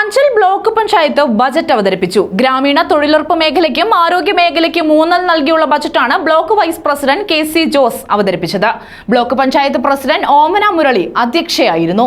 Anchal block panchayat budget അവതരിപ്പിച്ചു. ഗ്രാമീണ തൊഴിലുറപ്പ് മേഖലയ്ക്കും ആരോഗ്യ മേഖലയ്ക്കും ഊന്നൽ നൽകിയുള്ള ബജറ്റാണ് block vice president K C Jose അവതരിപ്പിച്ചത്. ബ്ലോക്ക് പഞ്ചായത്ത് പ്രസിഡന്റ് ഓമന മുരളി അധ്യക്ഷയായിരുന്നു.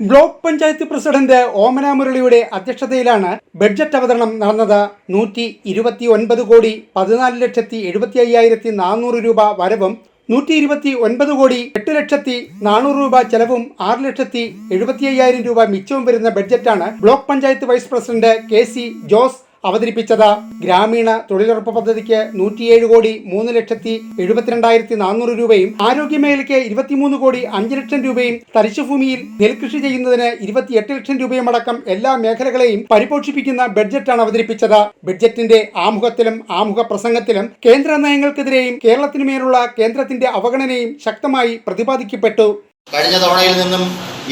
ബ്ലോക്ക് പഞ്ചായത്ത് പ്രസിഡന്റ് ഓമന മുരളിയുടെ അധ്യക്ഷതയിലാണ് ബഡ്ജറ്റ് അവതരണം നടന്നത്. നൂറ്റി ഇരുപത്തി ഒൻപത് കോടി പതിനാല് ലക്ഷത്തി എഴുപത്തി അയ്യായിരത്തി നാനൂറ് രൂപ വരവും നൂറ്റി ഇരുപത്തി ഒൻപത് കോടി എട്ട് ലക്ഷത്തി നാനൂറ് രൂപ ചെലവും ആറ് ലക്ഷത്തി എഴുപത്തി അയ്യായിരം രൂപ മിച്ചവും വരുന്ന ബഡ്ജറ്റാണ് block panchayat vice president K C Jose അവതരിപ്പിച്ചത് ഗ്രാമീണ തൊഴിലുറപ്പ് പദ്ധതിക്ക് നൂറ്റിയേഴ് കോടി മൂന്ന് ലക്ഷത്തി എഴുപത്തിരണ്ടായിരത്തി നാനൂറ് രൂപയും ആരോഗ്യ മേഖലയ്ക്ക് ഇരുപത്തിമൂന്ന് കോടി അഞ്ച് ലക്ഷം രൂപയും തരിശുഭൂമിയിൽ നെൽകൃഷി ചെയ്യുന്നതിന് ഇരുപത്തിയെട്ട് ലക്ഷം രൂപയും അടക്കം എല്ലാ മേഖലകളെയും പരിപോഷിപ്പിക്കുന്ന ബഡ്ജറ്റാണ് അവതരിപ്പിച്ചത്. ബഡ്ജറ്റിന്റെ ആമുഖത്തിലും ആമുഖ പ്രസംഗത്തിലും കേന്ദ്ര നയങ്ങൾക്കെതിരെയും കേരളത്തിനുമേലുള്ള കേന്ദ്രത്തിന്റെ അവഗണനയും ശക്തമായി പ്രതിപാദിക്കപ്പെട്ടു. കഴിഞ്ഞ തവണയിൽ നിന്നും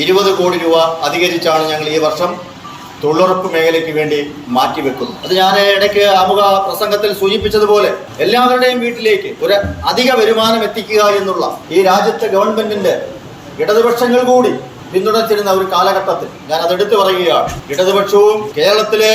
ഇരുപത് കോടി രൂപ അധികരിച്ചാണ് ഞങ്ങൾ ഈ വർഷം തൊഴിലുറപ്പ് മേഖലയ്ക്ക് വേണ്ടി മാറ്റിവെക്കുന്നു. അത് ഞാൻ ഇടയ്ക്ക് ആമുഖ പ്രസംഗത്തിൽ സൂചിപ്പിച്ചതുപോലെ എല്ലാവരുടെയും വീട്ടിലേക്ക് ഒരു അധിക വരുമാനം എത്തിക്കുക എന്നുള്ള ഈ രാജ്യത്തെ ഗവൺമെന്റിന്റെ ഇടതുപക്ഷങ്ങൾ കൂടി പിന്തുണച്ചിരുന്ന ഒരു കാലഘട്ടത്തിൽ ഞാൻ അതെടുത്തു പറയുകയാണ്. ഇടതുപക്ഷവും കേരളത്തിലെ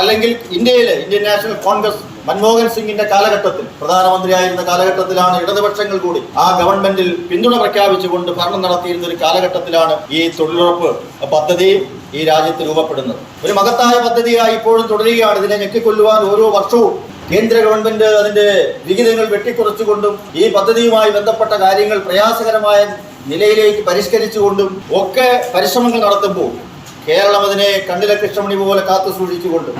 അല്ലെങ്കിൽ ഇന്ത്യയിലെ ഇന്ത്യൻ നാഷണൽ കോൺഗ്രസ് മൻമോഹൻ സിംഗിന്റെ കാലഘട്ടത്തിൽ പ്രധാനമന്ത്രിയായിരുന്ന കാലഘട്ടത്തിലാണ് ഇടതുപക്ഷങ്ങൾ കൂടി ആ ഗവൺമെന്റിൽ പിന്തുണ പ്രഖ്യാപിച്ചുകൊണ്ട് ഭരണം നടത്തിയിരുന്ന ഒരു കാലഘട്ടത്തിലാണ് ഈ തൊഴിലുറപ്പ് പദ്ധതി ഈ രാജ്യത്ത് രൂപപ്പെടുന്നത്. ഒരു മഹത്തായ പദ്ധതിയായി ഇപ്പോഴും തുടരുകയാണ്. ഇതിനെ ഞെക്കിക്കൊല്ലുവാൻ ഓരോ വർഷവും കേന്ദ്ര ഗവൺമെന്റ് അതിന്റെ വിഹിതങ്ങൾ വെട്ടിക്കുറച്ചുകൊണ്ടും ഈ പദ്ധതിയുമായി ബന്ധപ്പെട്ട കാര്യങ്ങൾ പ്രയാസകരമായ നിലയിലേക്ക് പരിഷ്കരിച്ചുകൊണ്ടും ഒക്കെ പരിശ്രമങ്ങൾ നടത്തുമ്പോൾ കേരളം അതിനെ കണ്ണിലെ കൃഷ്ണമണി പോലെ കാത്തു സൂക്ഷിച്ചുകൊണ്ടും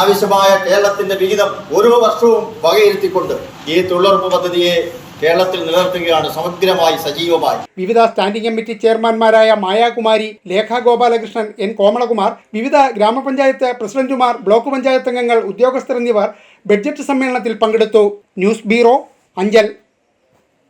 ആവശ്യമായ കേരളത്തിന്റെ വിഹിതം ഓരോ വർഷവും വകയിരുത്തിക്കൊണ്ട് ഈ തൊഴിലുറപ്പ് പദ്ധതിയെ കേരളത്തിൽ നിലനിർത്തുകയാണ് സമഗ്രമായി സജീവമായി. വിവിധ സ്റ്റാൻഡിംഗ് കമ്മിറ്റി ചെയർമാൻമാരായ മായാകുമാരി ലേഖ ഗോപാലകൃഷ്ണൻ എൻ കോമളകുമാർ വിവിധ ഗ്രാമപഞ്ചായത്ത് പ്രസിഡന്റുമാർ ബ്ലോക്ക് പഞ്ചായത്ത് അംഗങ്ങൾ ഉദ്യോഗസ്ഥർ എന്നിവർ ബഡ്ജറ്റ് സമ്മേളനത്തിൽ പങ്കെടുത്തു. News bureau Anchal.